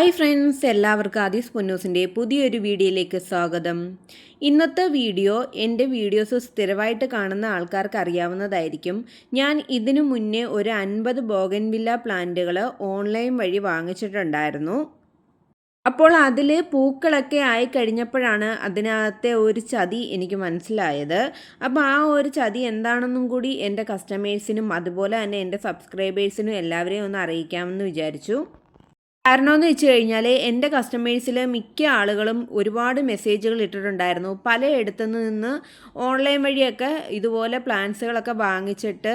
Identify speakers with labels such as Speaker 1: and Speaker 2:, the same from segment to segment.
Speaker 1: Hi friends എല്ലാവർക്കും ആദീസ് പൊന്നൂസിന്റെ പുതിയൊരു വീഡിയോയിലേക്ക് സ്വാഗതം. ഇന്നത്തെ വീഡിയോ എന്റെ വീഡിയോസ് സ്ഥിരമായിട്ട് കാണുന്ന ആൾക്കാർക്ക് അറിയാവുന്നതായിരിക്കും. ഞാൻ ഇതിനു മുന്നേ ഒരു അൻപത് ബോഗൻവില്ല പ്ലാന്റുകൾ ഓൺലൈൻ വഴി വാങ്ങിച്ചിട്ടുണ്ടായിരുന്നു. അപ്പോൾ അതിൽ പൂക്കളൊക്കെ ആയി കഴിഞ്ഞപ്പോഴാണ് അതിനകത്തെ ഒരു ചതി എനിക്ക് മനസ്സിലായത്. അപ്പോൾ ആ ഒരു ചതി എന്താണെന്നും കൂടി എന്റെ കസ്റ്റമേഴ്സിനും അതുപോലെ തന്നെ എന്റെ സബ്സ്ക്രൈബേഴ്സിനും എല്ലാവരെയും ഒന്ന് അറിയിക്കാമെന്ന് വിചാരിച്ചു. കാരണമെന്ന് വെച്ച് കഴിഞ്ഞാൽ എന്റെ കസ്റ്റമേഴ്സിൽ മിക്ക ആളുകളും ഒരുപാട് മെസ്സേജുകൾ ഇട്ടിട്ടുണ്ടായിരുന്നു. പലയിടത്തു നിന്ന് ഓൺലൈൻ വഴിയൊക്കെ ഇതുപോലെ പ്ലാന്റ്സുകളൊക്കെ വാങ്ങിച്ചിട്ട്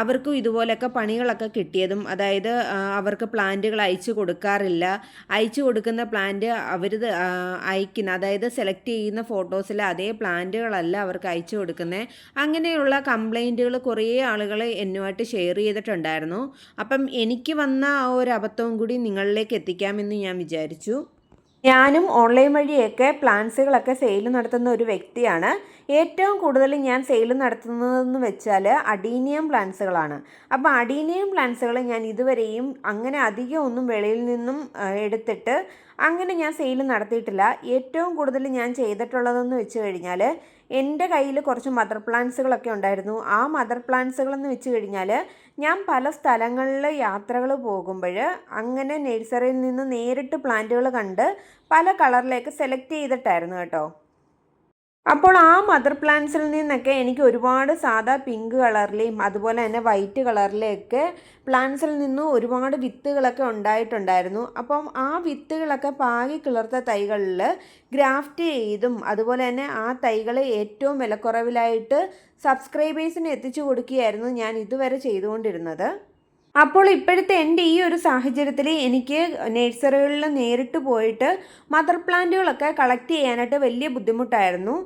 Speaker 1: അവർക്കും ഇതുപോലെയൊക്കെ പണികളൊക്കെ കിട്ടിയതും അതായത് അവർക്ക് പ്ലാന്റുകൾ അയച്ചു കൊടുക്കാറില്ല. അയച്ചു കൊടുക്കുന്ന പ്ലാന്റ് അവർ അയക്കുന്ന അതായത് സെലക്ട് ചെയ്യുന്ന ഫോട്ടോസിൽ അതേ പ്ലാന്റുകളല്ല അവർക്ക് അയച്ചു കൊടുക്കുന്നത് അങ്ങനെയുള്ള കംപ്ലൈന്റുകൾ കുറേ ആളുകൾ എന്നുമായിട്ട് ഷെയർ ചെയ്തിട്ടുണ്ടായിരുന്നു. അപ്പം എനിക്ക് വന്ന ആ ഒരു അബദ്ധവും കൂടി നിങ്ങളിലേക്ക് നിങ്ങളിലേക്ക് എത്തിക്കാമെന്ന് ഞാൻ വിചാരിച്ചു. ഞാനും ഓൺലൈൻ വഴിയൊക്കെ പ്ലാൻസുകളൊക്കെ സെയിൽ നടത്തുന്ന ഒരു വ്യക്തിയാണ്. ഏറ്റവും കൂടുതൽ ഞാൻ സെയിൽ നടത്തുന്നതെന്ന് വെച്ചാൽ അഡീനിയം പ്ലാൻസുകളാണ്. അപ്പോൾ അഡീനിയം പ്ലാൻസുകൾ ഞാൻ ഇതുവരെയും അങ്ങനെ അധികം ഒന്നും വെളിയിൽ നിന്നും എടുത്തിട്ട് അങ്ങനെ ഞാൻ സെയിൽ നടത്തിയിട്ടില്ല. ഏറ്റവും കൂടുതൽ ഞാൻ ചെയ്തിട്ടുള്ളതെന്ന് വെച്ച് കഴിഞ്ഞാൽ എന്റെ കയ്യിൽ കുറച്ച് മദർ പ്ലാന്റ്സുകളൊക്കെ ഉണ്ടായിരുന്നു. ആ മദർ പ്ലാന്റ്സുകളെന്ന് വെച്ച് കഴിഞ്ഞാൽ ഞാൻ പല സ്ഥലങ്ങളിൽ യാത്രകൾ പോകുമ്പോൾ അങ്ങനെ നഴ്സറിയിൽ നിന്ന് നേരിട്ട് പ്ലാന്റുകൾ കണ്ട് പല കളറിലേക്ക് സെലക്ട് ചെയ്തിട്ടായിരുന്നു കേട്ടോ. അപ്പോൾ ആ മദർ പ്ലാന്റ്സിൽ നിന്നൊക്കെ എനിക്ക് ഒരുപാട് സാധാ പിങ്ക് കളറിലെയും അതുപോലെ തന്നെ വൈറ്റ് കളറിലെയൊക്കെ പ്ലാന്റ്സിൽ നിന്നും ഒരുപാട് വിത്തുകളൊക്കെ ഉണ്ടായിട്ടുണ്ടായിരുന്നു. അപ്പം ആ വിത്തുകളൊക്കെ പാകി കിളർത്ത തൈകളിൽ ഗ്രാഫ്റ്റ് ചെയ്തും അതുപോലെ തന്നെ ആ തൈകളെ ഏറ്റവും വിലക്കുറവിലായിട്ട് സബ്സ്ക്രൈബേഴ്സിന് എത്തിച്ചു കൊടുക്കുകയായിരുന്നു ഞാൻ ഇതുവരെ ചെയ്തുകൊണ്ടിരുന്നത്. അപ്പോൾ ഇപ്പോഴത്തെ എന്റെ ഈ ഒരു സാഹചര്യത്തിൽ എനിക്ക് നേഴ്സറികളിൽ നേരിട്ട് പോയിട്ട് മദർ പ്ലാന്റുകളൊക്കെ കളക്ട് ചെയ്യാനായിട്ട് വലിയ ബുദ്ധിമുട്ടായിരുന്നു.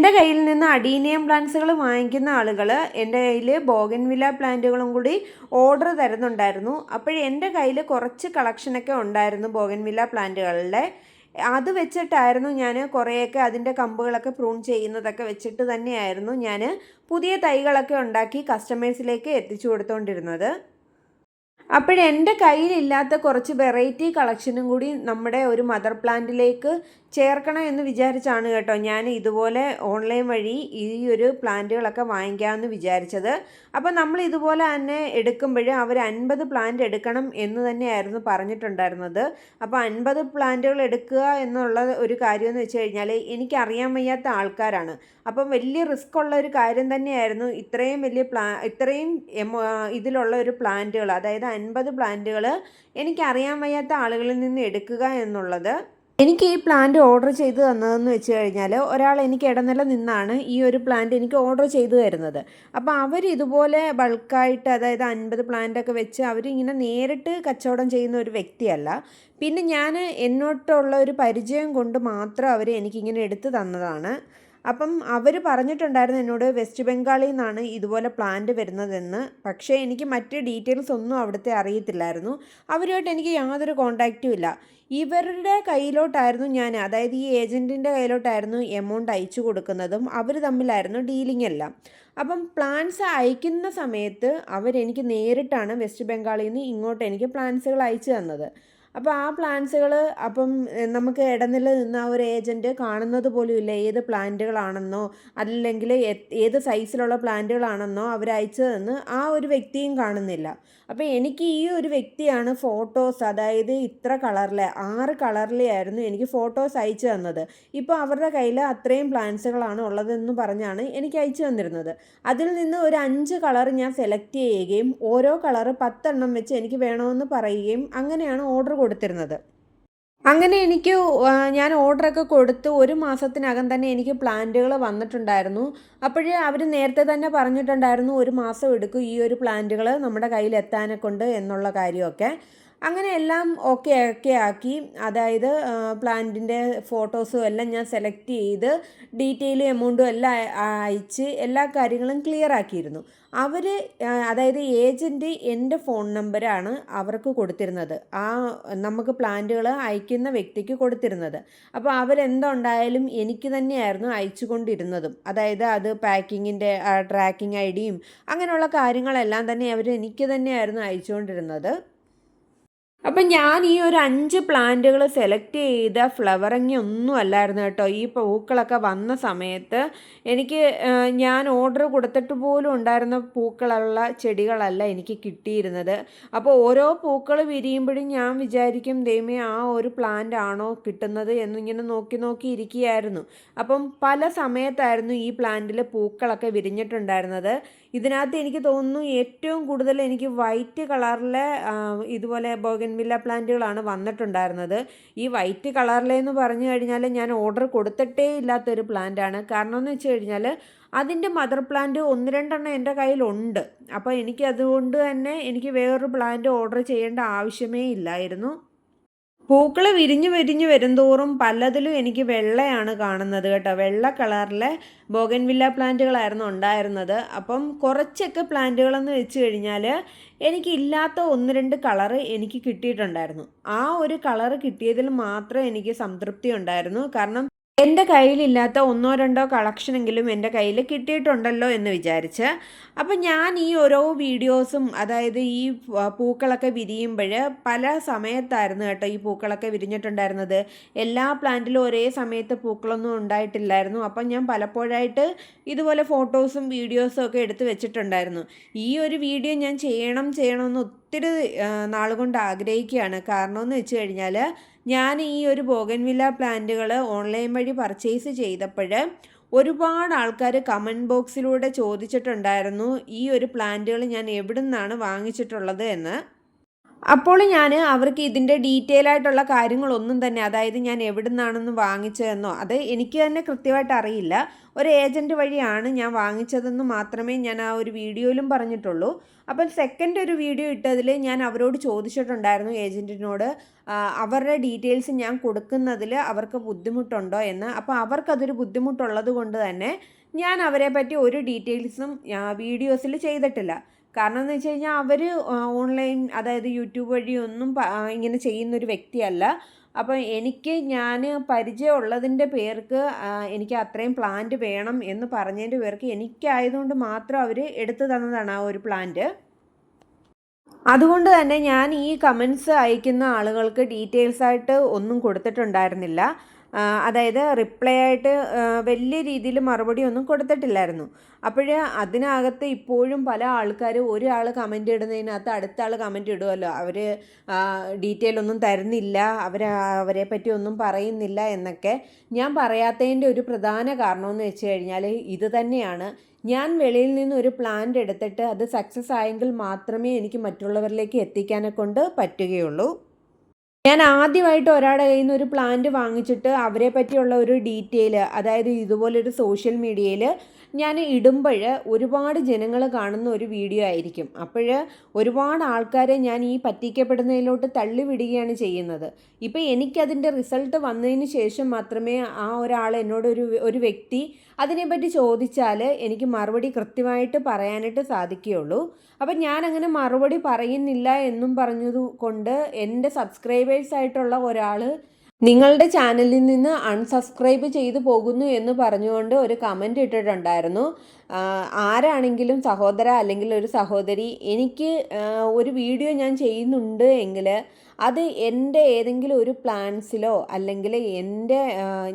Speaker 1: എന്റെ കയ്യിൽ നിന്ന് അഡീനിയം പ്ലാന്റ്സുകൾ വാങ്ങിക്കുന്ന ആളുകൾ എന്റെ കയ്യിൽ ബോഗൻവില പ്ലാന്റുകളും കൂടി ഓർഡർ തരുന്നുണ്ടായിരുന്നു. അപ്പോൾ എന്റെ കയ്യിൽ കുറച്ച് കളക്ഷനൊക്കെ ഉണ്ടായിരുന്നു ബോഗൻവില പ്ലാന്റുകളുടെ അത് വെച്ചിട്ടായിരുന്നു ഞാൻ കുറേയൊക്കെ അതിന്റെ കമ്പുകളൊക്കെ പ്രൂൺ ചെയ്യുന്നതൊക്കെ വെച്ചിട്ട് തന്നെയായിരുന്നു ഞാൻ പുതിയ തൈകളൊക്കെ ഉണ്ടാക്കി കസ്റ്റമേഴ്സിലേക്ക് എത്തിച്ചു കൊടുത്തുകൊണ്ടിരുന്നത് അപ്പോഴെന്റെ കയ്യിലില്ലാത്ത കുറച്ച് വെറൈറ്റി കളക്ഷനും കൂടി നമ്മുടെ ഒരു മദർ പ്ലാന്റിലേക്ക് ചേർക്കണം എന്ന് വിചാരിച്ചാണ് കേട്ടോ ഞാൻ ഇതുപോലെ ഓൺലൈൻ വഴി ഈ ഒരു പ്ലാന്റുകളൊക്കെ വാങ്ങിക്കാമെന്ന് വിചാരിച്ചത്. അപ്പോൾ നമ്മൾ ഇതുപോലെ തന്നെ എടുക്കുമ്പോൾ അവർ അൻപത് പ്ലാന്റ് എടുക്കണം എന്ന് തന്നെയായിരുന്നു പറഞ്ഞിട്ടുണ്ടായിരുന്നത്. അപ്പോൾ അൻപത് പ്ലാന്റുകൾ എടുക്കുക എന്നുള്ള ഒരു കാര്യം എന്ന് വെച്ച് കഴിഞ്ഞാൽ എനിക്കറിയാൻ വയ്യാത്ത ആൾക്കാരാണ്. അപ്പം വലിയ റിസ്ക് ഉള്ള ഒരു കാര്യം തന്നെയായിരുന്നു ഇത്രയും വലിയ പ്ലാ ഇത്രയും ഇതിലുള്ള ഒരു പ്ലാന്റുകൾ. അതായത് അൻപത് പ്ലാന്റുകൾ എനിക്കറിയാൻ വയ്യാത്ത ആളുകളിൽ നിന്ന് എടുക്കുക എന്നുള്ളത്. എനിക്ക് ഈ പ്ലാന്റ് ഓർഡർ ചെയ്ത് തന്നതെന്ന് വെച്ച് കഴിഞ്ഞാൽ ഒരാൾ എനിക്ക് ഇടനില നിന്നാണ് ഈ ഒരു പ്ലാന്റ് എനിക്ക് ഓർഡർ ചെയ്തു തരുന്നത്. അപ്പോൾ അവർ ഇതുപോലെ ബൾക്കായിട്ട് അതായത് അൻപത് പ്ലാന്റൊക്കെ വെച്ച് അവരിങ്ങനെ നേരിട്ട് കച്ചവടം ചെയ്യുന്ന ഒരു വ്യക്തിയല്ല. പിന്നെ ഞാൻ എന്നോട്ടുള്ള ഒരു പരിചയം കൊണ്ട് മാത്രം അവർ എനിക്കിങ്ങനെ എടുത്തു തന്നതാണ്. അപ്പം അവർ പറഞ്ഞിട്ടുണ്ടായിരുന്നു എന്നോട് വെസ്റ്റ് ബംഗാളിൽ നിന്നാണ് ഇതുപോലെ പ്ലാന്റ് വരുന്നതെന്ന്. പക്ഷേ എനിക്ക് മറ്റ് ഡീറ്റെയിൽസ് ഒന്നും അവിടുത്തെ അറിയത്തില്ലായിരുന്നു. അവരുമായിട്ട് എനിക്ക് യാതൊരു കോണ്ടാക്റ്റും ഇല്ല. ഇവരുടെ കയ്യിലോട്ടായിരുന്നു ഞാൻ അതായത് ഈ ഏജന്റിന്റെ കയ്യിലോട്ടായിരുന്നു എമൗണ്ട് അയച്ചു കൊടുക്കുന്നതും അവർ തമ്മിലായിരുന്നു ഡീലിംഗ് എല്ലാം. അപ്പം പ്ലാൻസ് അയക്കുന്ന സമയത്ത് അവരെനിക്ക് നേരിട്ടാണ് വെസ്റ്റ് ബംഗാളിൽ നിന്ന് ഇങ്ങോട്ട് എനിക്ക് പ്ലാൻസുകൾ അയച്ചു തന്നത്. അപ്പോൾ ആ പ്ലാന്റ്സുകൾ അപ്പം നമുക്ക് ഇടനില നിന്ന് ആ ഒരു ഏജന്റ് കാണുന്നത് പോലും ഇല്ല. ഏത് പ്ലാന്റുകളാണെന്നോ അല്ലെങ്കിൽ ഏത് സൈസിലുള്ള പ്ലാന്റുകളാണെന്നോ അവർ ആ ഒരു വ്യക്തിയും കാണുന്നില്ല. അപ്പോൾ എനിക്ക് ഈ ഒരു വ്യക്തിയാണ് ഫോട്ടോസ് അതായത് ഇത്ര കളറിലെ ആറ് കളറിലെ ആയിരുന്നു എനിക്ക് ഫോട്ടോസ് അയച്ചു തന്നത്. ഇപ്പോൾ അവരുടെ കയ്യിൽ അത്രയും പ്ലാന്റ്സുകളാണ് ഉള്ളതെന്ന് പറഞ്ഞാണ് എനിക്ക് അയച്ചു തന്നിരുന്നത്. അതിൽ നിന്ന് ഒരു അഞ്ച് കളർ ഞാൻ സെലക്ട് ചെയ്യുകയും ഓരോ കളർ പത്തെണ്ണം വെച്ച് എനിക്ക് വേണമെന്ന് പറയുകയും അങ്ങനെയാണ് ഓർഡർ കൊടുത്തിരുന്നത്. അങ്ങനെ എനിക്ക് ഞാൻ ഓർഡറൊക്കെ കൊടുത്ത് ഒരു മാസത്തിനകം തന്നെ എനിക്ക് പ്ലാന്റുകൾ വന്നിട്ടുണ്ടായിരുന്നു. അപ്പോഴേ അവർ നേരത്തെ തന്നെ പറഞ്ഞിട്ടുണ്ടായിരുന്നു ഒരു മാസം എടുക്കും ഈ ഒരു പ്ലാന്റുകൾ നമ്മുടെ കയ്യിൽ എത്താനെ കൊണ്ട് എന്നുള്ള കാര്യമൊക്കെ. അങ്ങനെ എല്ലാം ഓക്കെ ഒക്കെ ആക്കി. അതായത് പ്ലാന്റിന്റെ ഫോട്ടോസും എല്ലാം ഞാൻ സെലക്ട് ചെയ്ത് ഡീറ്റെയിലും എമൗണ്ടും എല്ലാം അയച്ച് എല്ലാ കാര്യങ്ങളും ക്ലിയർ ആക്കിയിരുന്നു. അവർ അതായത് ഏജന്റ് എന്റെ ഫോൺ നമ്പരാണ് അവർക്ക് കൊടുത്തിരുന്നത്. ആ നമുക്ക് പ്ലാന്റുകൾ അയക്കുന്ന വ്യക്തിക്ക് കൊടുത്തിരുന്നത്. അപ്പോൾ അവരെന്തുണ്ടായാലും എനിക്ക് തന്നെയായിരുന്നു അയച്ചു കൊണ്ടിരുന്നതും. അതായത് അത് പാക്കിങ്ങിന്റെ ട്രാക്കിംഗ് ഐ ഡിയും അങ്ങനെയുള്ള കാര്യങ്ങളെല്ലാം തന്നെ അവർ എനിക്ക് തന്നെയായിരുന്നു അയച്ചുകൊണ്ടിരുന്നത് അപ്പം ഞാൻ ഈ ഒരു അഞ്ച് പ്ലാന്റുകൾ സെലക്ട് ചെയ്ത ഫ്ലവറിങ് ഒന്നും അല്ലായിരുന്നു കേട്ടോ. ഈ പൂക്കളൊക്കെ വന്ന സമയത്ത് എനിക്ക് ഞാൻ ഓർഡർ കൊടുത്തിട്ട് പോലും ഉണ്ടായിരുന്ന പൂക്കളുള്ള ചെടികളല്ല എനിക്ക് കിട്ടിയിരുന്നത്. അപ്പോൾ ഓരോ പൂക്കൾ വിരിയുമ്പോഴും ഞാൻ വിചാരിക്കും ദൈവമേ ആ ഒരു പ്ലാന്റ് ആണോ കിട്ടുന്നത് എന്നിങ്ങനെ നോക്കി നോക്കി ഇരിക്കുകയായിരുന്നു. അപ്പം പല സമയത്തായിരുന്നു ഈ പ്ലാന്റിൽ പൂക്കളൊക്കെ വിരിഞ്ഞിട്ടുണ്ടായിരുന്നത്. ഇതിനകത്ത് എനിക്ക് തോന്നുന്നു ഏറ്റവും കൂടുതൽ എനിക്ക് വൈറ്റ് കളറിലെ ഇതുപോലെ ബോഗൻവില്ല പ്ലാന്റുകളാണ് വന്നിട്ടുണ്ടായിരുന്നത്. ഈ വൈറ്റ് കളറിലെന്ന് പറഞ്ഞു കഴിഞ്ഞാൽ ഞാൻ ഓർഡർ കൊടുത്തിട്ടേ ഇല്ലാത്തൊരു പ്ലാന്റാണ്. കാരണം എന്ന് വെച്ച് കഴിഞ്ഞാൽ അതിന്റെ മദർ പ്ലാന്റ് ഒന്ന് രണ്ടെണ്ണം എന്റെ കയ്യിലുണ്ട്. അപ്പോൾ എനിക്ക് അതുകൊണ്ട് തന്നെ എനിക്ക് വേറൊരു പ്ലാന്റ് ഓർഡർ ചെയ്യേണ്ട ആവശ്യമേ ഇല്ലായിരുന്നു. പൂക്കൾ വിരിഞ്ഞു വിരിഞ്ഞു വരുംതോറും പലതിലും എനിക്ക് വെള്ളയാണ് കാണുന്നത് കേട്ടോ. വെള്ള കളറിലെ ബോഗൻവില്ല പ്ലാന്റുകളായിരുന്നു ഉണ്ടായിരുന്നത്. അപ്പം കുറച്ചൊക്കെ പ്ലാന്റുകളെന്ന് വെച്ച് കഴിഞ്ഞാൽ എനിക്കില്ലാത്ത ഒന്ന് രണ്ട് കളറ് എനിക്ക് കിട്ടിയിട്ടുണ്ടായിരുന്നു. ആ ഒരു കളറ് കിട്ടിയതിൽ മാത്രം എനിക്ക് സംതൃപ്തി ഉണ്ടായിരുന്നു. കാരണം എന്റെ കയ്യിലില്ലാത്ത ഒന്നോ രണ്ടോ കളക്ഷനെങ്കിലും എന്റെ കയ്യിൽ കിട്ടിയിട്ടുണ്ടല്ലോ എന്ന് വിചാരിച്ച് അപ്പം ഞാൻ ഈ ഓരോ വീഡിയോസും അതായത് ഈ പൂക്കളൊക്കെ വിരിയുമ്പോൾ പല സമയത്തായിരുന്നു കേട്ടോ ഈ പൂക്കളൊക്കെ വിരിഞ്ഞിട്ടുണ്ടായിരുന്നത്. എല്ലാ പ്ലാന്റിലും ഒരേ സമയത്ത് പൂക്കളൊന്നും ഉണ്ടായിട്ടില്ലായിരുന്നു. അപ്പം ഞാൻ പലപ്പോഴായിട്ട് ഇതുപോലെ ഫോട്ടോസും വീഡിയോസും ഒക്കെ എടുത്ത് വെച്ചിട്ടുണ്ടായിരുന്നു. ഈ ഒരു വീഡിയോ ഞാൻ ചെയ്യണം ചെയ്യണമെന്ന് ഒത്തിരി നാളുകൊണ്ട് ആഗ്രഹിക്കുകയാണ്. കാരണം എന്ന് വെച്ച് കഴിഞ്ഞാൽ ഞാൻ ഈ ഒരു ബോഗൻവില്ല പ്ലാന്റുകൾ ഓൺലൈൻ വഴി പർച്ചേസ് ചെയ്തപ്പോൾ ഒരുപാട് ആൾക്കാർ കമന്റ് ബോക്സിലൂടെ ചോദിച്ചിട്ടുണ്ടായിരുന്നു ഈ ഒരു പ്ലാന്റുകൾ ഞാൻ എവിടെ നിന്നാണ് വാങ്ങിച്ചിട്ടുള്ളത് എന്ന്. അപ്പോൾ ഞാൻ അവർക്ക് ഇതിന്റെ ഡീറ്റെയിൽ ആയിട്ടുള്ള കാര്യങ്ങളൊന്നും തന്നെ അതായത് ഞാൻ എവിടെ നിന്നാണെന്ന് വാങ്ങിച്ചതെന്നോ അത് എനിക്ക് തന്നെ കൃത്യമായിട്ട് അറിയില്ല. ഒരു ഏജന്റ് വഴിയാണ് ഞാൻ വാങ്ങിച്ചതെന്ന് മാത്രമേ ഞാൻ ആ ഒരു വീഡിയോയിലും പറഞ്ഞിട്ടുള്ളൂ. അപ്പോൾ സെക്കൻഡ് ഒരു വീഡിയോ ഇട്ടതിൽ ഞാൻ അവരോട് ചോദിച്ചിട്ടുണ്ടായിരുന്നു ഏജന്റിനോട് അവരുടെ ഡീറ്റെയിൽസ് ഞാൻ കൊടുക്കുന്നതിൽ അവർക്ക് ബുദ്ധിമുട്ടുണ്ടോ എന്ന്. അപ്പോൾ അവർക്കതൊരു ബുദ്ധിമുട്ടുള്ളത് കൊണ്ട് തന്നെ ഞാൻ അവരെ പറ്റി ഒരു ഡീറ്റെയിൽസും വീഡിയോസിൽ ചെയ്തിട്ടില്ല. കാരണം എന്ന് വെച്ച് കഴിഞ്ഞാൽ അവർ ഓൺലൈൻ അതായത് യൂട്യൂബ് വഴിയൊന്നും ഇങ്ങനെ ചെയ്യുന്നൊരു വ്യക്തിയല്ല. അപ്പോൾ എനിക്ക് ഞാൻ പരിചയമുള്ളതിന്റെ പേർക്ക് എനിക്ക് അത്രയും പ്ലാന്റ് വേണം എന്ന് പറഞ്ഞതിന്റെ പേർക്ക് എനിക്കായതുകൊണ്ട് മാത്രം അവർ എടുത്തു തന്നതാണ് ആ ഒരു പ്ലാന്റ്. അതുകൊണ്ട് തന്നെ ഞാൻ ഈ കമൻസ് അയക്കുന്ന ആളുകൾക്ക് ഡീറ്റെയിൽസ് ആയിട്ട് ഒന്നും കൊടുത്തിട്ടുണ്ടായിരുന്നില്ല. അതായത് റിപ്ലൈ ആയിട്ട് വലിയ രീതിയിൽ മറുപടി ഒന്നും കൊടുത്തിട്ടില്ലായിരുന്നു. അപ്പോൾ അതിനകത്ത് ഇപ്പോഴും പല ആൾക്കാർ ഒരാൾ കമന്റ് ഇടുന്നതിനകത്ത് അടുത്ത ആൾ കമന്റ് ഇടുമല്ലോ അവർ ഡീറ്റെയിൽ ഒന്നും തരുന്നില്ല. അവർ അവരെ പറ്റി ഒന്നും പറയുന്നില്ല എന്നൊക്കെ ഞാൻ പറയാത്തതിന്റെ ഒരു പ്രധാന കാരണമെന്ന് വെച്ച് കഴിഞ്ഞാൽ ഇത് തന്നെയാണ്. ഞാൻ വെളിയിൽ നിന്ന് ഒരു പ്ലാന്റ് എടുത്തിട്ട് അത് സക്സസ് ആയെങ്കിൽ മാത്രമേ എനിക്ക് മറ്റുള്ളവരിലേക്ക് എത്തിക്കാനെ കൊണ്ട് പറ്റുകയുള്ളൂ. ഞാൻ ആദ്യമായിട്ട് ഒരാളുടെ കയ്യിൽ നിന്ന് ഒരു പ്ലാന്റ് വാങ്ങിച്ചിട്ട് അവരെ പറ്റിയുള്ള ഒരു ഡീറ്റെയിൽ അതായത് ഇതുപോലൊരു സോഷ്യൽ മീഡിയയിൽ ഞാൻ ഇടുമ്പോൾ ഒരുപാട് ജനങ്ങൾ കാണുന്ന ഒരു വീഡിയോ ആയിരിക്കും. അപ്പോൾ ഒരുപാട് ആൾക്കാരെ ഞാൻ ഈ പറ്റിക്കപ്പെടുന്നതിലോട്ട് തള്ളിവിടുകയാണ് ചെയ്യുന്നത്. ഇപ്പോൾ എനിക്കതിന്റെ റിസൾട്ട് വന്നതിന് ശേഷം മാത്രമേ ആ ഒരാൾ എന്നോട് ഒരു ഒരു വ്യക്തി അതിനെപ്പറ്റി ചോദിച്ചാൽ എനിക്ക് മറുപടി കൃത്യമായിട്ട് പറയാനായിട്ട് സാധിക്കുകയുള്ളൂ. അപ്പം ഞാൻ അങ്ങനെ മറുപടി പറയുന്നില്ല എന്നും പറഞ്ഞതുകൊണ്ട് എന്റെ സബ്സ്ക്രൈബേഴ്സ് ആയിട്ടുള്ള ഒരാൾ നിങ്ങളുടെ ചാനലിൽ നിന്ന് അൺസബ്സ്ക്രൈബ് ചെയ്തു പോകുന്നു എന്ന് പറഞ്ഞുകൊണ്ട് ഒരു കമന്റ് ഇട്ടിട്ടുണ്ടായിരുന്നു. ആരാണെങ്കിലും സഹോദര അല്ലെങ്കിൽ ഒരു സഹോദരി എനിക്ക് ഒരു വീഡിയോ ഞാൻ ചെയ്യുന്നുണ്ട് എങ്കിൽ അത് എന്റെ ഏതെങ്കിലും ഒരു പ്ലാൻസിലോ അല്ലെങ്കിൽ എന്റെ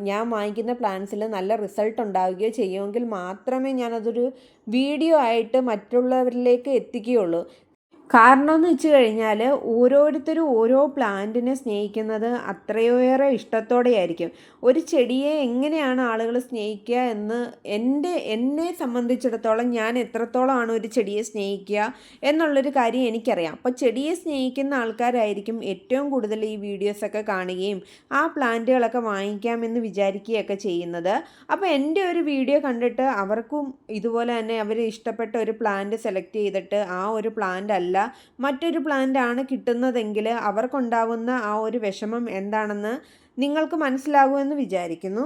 Speaker 1: ഞാൻ വാങ്ങിക്കുന്ന പ്ലാൻസിൽ നല്ല റിസൾട്ട് ഉണ്ടാവുകയോ ചെയ്യുമെങ്കിൽ മാത്രമേ ഞാനതൊരു വീഡിയോ ആയിട്ട് മറ്റുള്ളവരിലേക്ക് എത്തിക്കുകയുള്ളൂ. കാരണം എന്ന് വെച്ച് കഴിഞ്ഞാൽ ഓരോരുത്തരും ഓരോ പ്ലാന്റിനെ സ്നേഹിക്കുന്നത് അത്രയേറെ ഇഷ്ടത്തോടെയായിരിക്കും. ഒരു ചെടിയെ എങ്ങനെയാണ് ആളുകൾ സ്നേഹിക്കുക എന്ന് എന്റെ എന്നെ സംബന്ധിച്ചിടത്തോളം ഞാൻ എത്രത്തോളമാണ് ഒരു ചെടിയെ സ്നേഹിക്കുക എന്നുള്ളൊരു കാര്യം എനിക്കറിയാം. അപ്പോൾ ചെടിയെ സ്നേഹിക്കുന്ന ആൾക്കാരായിരിക്കും ഏറ്റവും കൂടുതൽ ഈ വീഡിയോസൊക്കെ കാണുകയും ആ പ്ലാന്റുകളൊക്കെ വാങ്ങിക്കാമെന്ന് വിചാരിക്കുകയൊക്കെ ചെയ്യുന്നത്. അപ്പോൾ എന്റെ ഒരു വീഡിയോ കണ്ടിട്ട് അവർക്കും ഇതുപോലെ തന്നെ അവർ ഇഷ്ടപ്പെട്ട ഒരു പ്ലാന്റ് സെലക്ട് ചെയ്തിട്ട് ആ ഒരു പ്ലാന്റ് അല്ല മറ്റൊരു പ്ലാന്റ് ആണ് കിട്ടുന്നതെങ്കിൽ അവർക്കുണ്ടാവുന്ന ആ ഒരു വിഷമം എന്താണെന്ന് നിങ്ങൾക്ക് മനസ്സിലാകുമെന്ന് വിചാരിക്കുന്നു.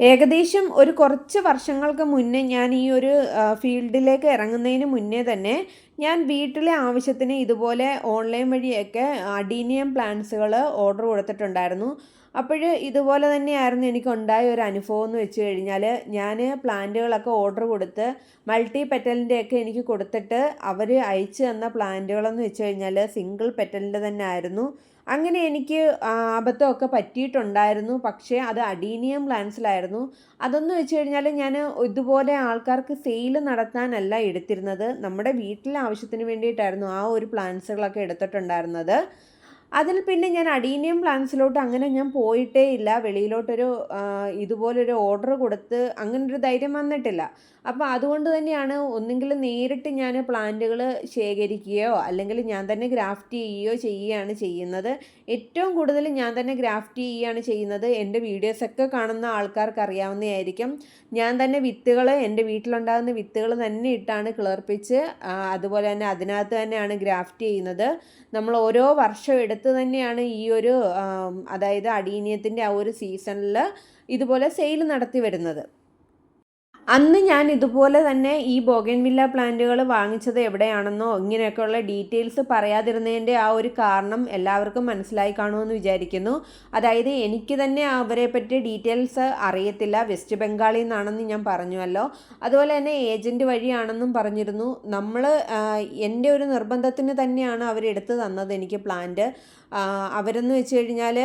Speaker 1: ഏകദേശം ഒരു കുറച്ച് വർഷങ്ങൾക്ക് മുന്നേ ഞാൻ ഈ ഒരു ഫീൽഡിലേക്ക് ഇറങ്ങുന്നതിന് മുന്നേ തന്നെ ഞാൻ വീട്ടിലെ ആവശ്യത്തിന് ഇതുപോലെ ഓൺലൈൻ വഴിയൊക്കെ അഡീനിയം പ്ലാന്റ്സുകൾ ഓർഡർ കൊടുത്തിട്ടുണ്ടായിരുന്നു. അപ്പോൾ ഇതുപോലെ തന്നെയായിരുന്നു എനിക്ക് ഉണ്ടായ ഒരു അനുഭവം എന്ന് വെച്ച് കഴിഞ്ഞാൽ ഞാൻ പ്ലാന്റുകളൊക്കെ ഓർഡർ കൊടുത്ത് മൾട്ടി പെറ്റലിന്റെയൊക്കെ എനിക്ക് കൊടുത്തിട്ട് അവർ അയച്ചു തന്ന പ്ലാന്റുകളെന്ന് വെച്ച് കഴിഞ്ഞാൽ സിംഗിൾ പെറ്റലിന്റെ തന്നെ ആയിരുന്നു അങ്ങനെ എനിക്ക് അബദ്ധമൊക്കെ പറ്റിയിട്ടുണ്ടായിരുന്നു. പക്ഷേ അത് അഡീനിയം പ്ലാന്റ്സിലായിരുന്നു. അതെന്ന് വെച്ച് കഴിഞ്ഞാൽ ഞാൻ ഇതുപോലെ ആൾക്കാർക്ക് സെയിൽ നടത്താനല്ല എടുത്തിരുന്നത്. നമ്മുടെ വീട്ടിലെ ആവശ്യത്തിന് വേണ്ടിയിട്ടായിരുന്നു ആ ഒരു പ്ലാന്റ്സുകളൊക്കെ എടുത്തിട്ടുണ്ടായിരുന്നത്. അതിൽ പിന്നെ ഞാൻ അഡീനിയം പ്ലാന്റ്സിലോട്ട് അങ്ങനെ ഞാൻ പോയിട്ടേ ഇല്ല. വെളിയിലോട്ടൊരു ഇതുപോലൊരു ഓർഡർ കൊടുത്ത് അങ്ങനൊരു ധൈര്യം വന്നിട്ടില്ല. അപ്പോൾ അതുകൊണ്ട് തന്നെയാണ് ഒന്നുകിൽ നേരിട്ട് ഞാൻ പ്ലാന്റുകൾ ശേഖരിക്കുകയോ അല്ലെങ്കിൽ ഞാൻ തന്നെ ഗ്രാഫ്റ്റ് ചെയ്യുകയോ ചെയ്യുകയാണ് ചെയ്യുന്നത്. ഏറ്റവും കൂടുതൽ ഞാൻ തന്നെ ഗ്രാഫ്റ്റ് ചെയ്യുകയാണ് ചെയ്യുന്നത്. എന്റെ വീഡിയോസൊക്കെ കാണുന്ന ആൾക്കാർക്ക് അറിയാവുന്നതായിരിക്കും. ഞാൻ തന്നെ വിത്തുകൾ എന്റെ വീട്ടിലുണ്ടാകുന്ന വിത്തുകൾ തന്നെ ഇട്ടാണ് കിളർപ്പിച്ച് അതുപോലെ തന്നെ അതിനകത്ത് തന്നെയാണ് ഗ്രാഫ്റ്റ് ചെയ്യുന്നത്. നമ്മൾ ഓരോ വർഷം എടുത്ത് തന്നെയാണ് ഈ ഒരു അതായത് അടീനിയത്തിന്റെ ആ ഒരു സീസണിൽ ഇതുപോലെ സെയിൽ നടത്തി വരുന്നത്. അന്ന് ഞാൻ ഇതുപോലെ തന്നെ ഈ ബോഗൻവില്ല പ്ലാന്റുകൾ വാങ്ങിച്ചത് എവിടെയാണെന്നോ ഇങ്ങനെയൊക്കെയുള്ള ഡീറ്റെയിൽസ് പറയാതിരുന്നതിന്റെ ആ ഒരു കാരണം എല്ലാവർക്കും മനസ്സിലായി കാണുമെന്ന് വിചാരിക്കുന്നു. അതായത് എനിക്ക് തന്നെ അവരെ പറ്റി ഡീറ്റെയിൽസ് അറിയത്തില്ല. വെസ്റ്റ് ബംഗാളിൽ നിന്നാണെന്ന് ഞാൻ പറഞ്ഞുവല്ലോ. അതുപോലെ തന്നെ ഏജന്റ് വഴിയാണെന്നും പറഞ്ഞിരുന്നു. നമ്മൾ എന്റെ ഒരു നിർബന്ധത്തിന് തന്നെയാണ് അവരെടുത്ത് തന്നത് എനിക്ക് പ്ലാന്റ്. അവരെന്ന് വെച്ച് കഴിഞ്ഞാൽ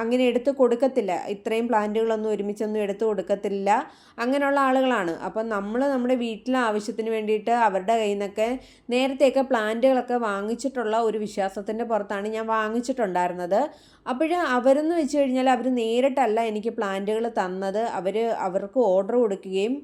Speaker 1: അങ്ങനെ എടുത്ത് കൊടുക്കത്തില്ല. ഇത്രയും പ്ലാന്റുകളൊന്നും ഒരുമിച്ചൊന്നും എടുത്ത് കൊടുക്കത്തില്ല. അങ്ങനെയുള്ള ആളുകളാണ്. അപ്പം നമ്മൾ നമ്മുടെ വീട്ടിലെ ആവശ്യത്തിന് വേണ്ടിയിട്ട് അവരുടെ കയ്യിൽ നിന്നൊക്കെ നേരത്തെയൊക്കെ പ്ലാന്റുകളൊക്കെ വാങ്ങിച്ചിട്ടുള്ള ഒരു വിശ്വാസത്തിന്റെ പുറത്താണ് ഞാൻ വാങ്ങിച്ചിട്ടുണ്ടായിരുന്നത്. അപ്പോഴ് അവരെന്ന് വെച്ച് കഴിഞ്ഞാൽ അവർ നേരിട്ടല്ല എനിക്ക് പ്ലാന്റുകൾ തന്നത്. അവർ അവർക്ക് ഓർഡർ കൊടുക്കുകയും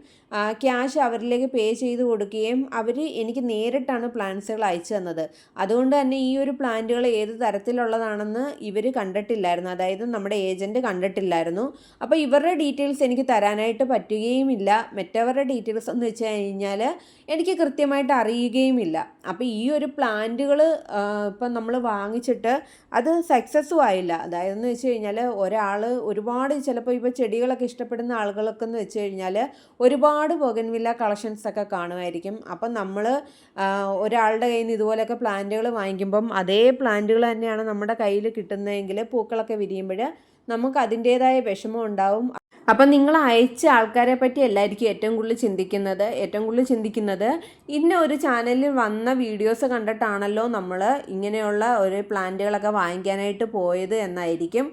Speaker 1: ക്യാഷ് അവരിലേക്ക് പേ ചെയ്ത് കൊടുക്കുകയും അവർ എനിക്ക് നേരിട്ടാണ് പ്ലാന്റ്സുകൾ അയച്ചു തന്നത്. അതുകൊണ്ട് തന്നെ ഈ ഒരു പ്ലാന്റുകൾ ഏത് തരത്തിലുള്ളതാണെന്ന് ഇവർ കണ്ടിട്ടില്ലായിരുന്നു. അതായത് നമ്മുടെ ഏജന്റ് കണ്ടിട്ടില്ലായിരുന്നു. അപ്പോൾ ഇവരുടെ ഡീറ്റെയിൽസ് എനിക്ക് തരാനായിട്ട് പറ്റുകയുമില്ല. മറ്റവരുടെ ഡീറ്റെയിൽസ് എന്ന് വെച്ച് കഴിഞ്ഞാൽ എനിക്ക് കൃത്യമായിട്ട് അറിയുകയുമില്ല. അപ്പോൾ ഈ ഒരു പ്ലാന്റുകൾ ഇപ്പം നമ്മൾ വാങ്ങിച്ചിട്ട് അത് സക്സസ്സും ആയില്ല. അതായത് എന്ന് വെച്ച് കഴിഞ്ഞാൽ ഒരാൾ ഒരുപാട് ചിലപ്പോൾ ഇപ്പോൾ ചെടികളൊക്കെ ഇഷ്ടപ്പെടുന്ന ആളുകളൊക്കെ എന്ന് വെച്ച് കഴിഞ്ഞാൽ ഒരുപാട് ബൊഗൻവില്ല കളക്ഷൻസ് ഒക്കെ കാണുമായിരിക്കും. അപ്പം നമ്മൾ ഒരാളുടെ കയ്യിൽ നിന്ന് ഇതുപോലെയൊക്കെ പ്ലാന്റുകൾ വാങ്ങിക്കുമ്പം അതേ പ്ലാന്റുകൾ തന്നെയാണ് നമ്മുടെ കയ്യിൽ കിട്ടുന്നതെങ്കിൽ പൂക്കളൊക്കെ വിരിയുമ്പോൾ നമുക്ക് അതിന്റേതായ വിഷമം ഉണ്ടാവും. അപ്പം നിങ്ങൾ അയച്ച ആൾക്കാരെ പറ്റി എല്ലായിരിക്കും ഏറ്റവും കൂടുതൽ ചിന്തിക്കുന്നത്. ഏറ്റവും കൂടുതൽ ചിന്തിക്കുന്നത് ഇന്ന ഒരു ചാനലിൽ വന്ന വീഡിയോസ് കണ്ടിട്ടാണല്ലോ നമ്മൾ ഇങ്ങനെയുള്ള ഒരു പ്ലാന്റുകളൊക്കെ വാങ്ങിക്കാനായിട്ട് പോയത് എന്നായിരിക്കും.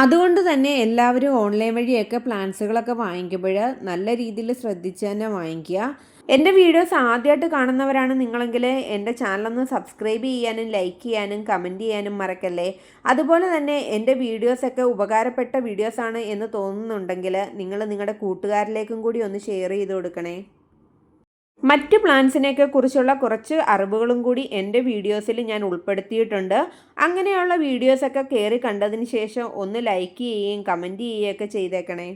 Speaker 1: അതുകൊണ്ട് തന്നെ എല്ലാവരും ഓൺലൈൻ വഴിയൊക്കെ പ്ലാന്റ്സുകളൊക്കെ വാങ്ങിക്കുമ്പോൾ നല്ല രീതിയിൽ ശ്രദ്ധിച്ച് തന്നെ വാങ്ങിക്കുക. എന്റെ വീഡിയോസ് ആദ്യമായിട്ട് കാണുന്നവരാണ് നിങ്ങളെങ്കിൽ എന്റെ ചാനലൊന്ന് സബ്സ്ക്രൈബ് ചെയ്യാനും ലൈക്ക് ചെയ്യാനും കമന്റ് ചെയ്യാനും മറക്കല്ലേ. അതുപോലെ തന്നെ എന്റെ വീഡിയോസൊക്കെ ഉപകാരപ്പെട്ട വീഡിയോസാണ് എന്ന് തോന്നുന്നുണ്ടെങ്കിൽ നിങ്ങൾ നിങ്ങളുടെ കൂട്ടുകാരിലേക്കും കൂടി ഒന്ന് ഷെയർ ചെയ്ത് കൊടുക്കണേ. മറ്റ് പ്ലാൻസിനെയൊക്കെ കുറിച്ചുള്ള കുറച്ച് അറിവുകളും കൂടി എന്റെ വീഡിയോസിൽ ഞാൻ ഉൾപ്പെടുത്തിയിട്ടുണ്ട്. അങ്ങനെയുള്ള വീഡിയോസൊക്കെ കയറി കണ്ടതിന് ശേഷം ഒന്ന് ലൈക്ക് ചെയ്യുകയും കമന്റ് ചെയ്യുകയൊക്കെ ചെയ്തേക്കണേ.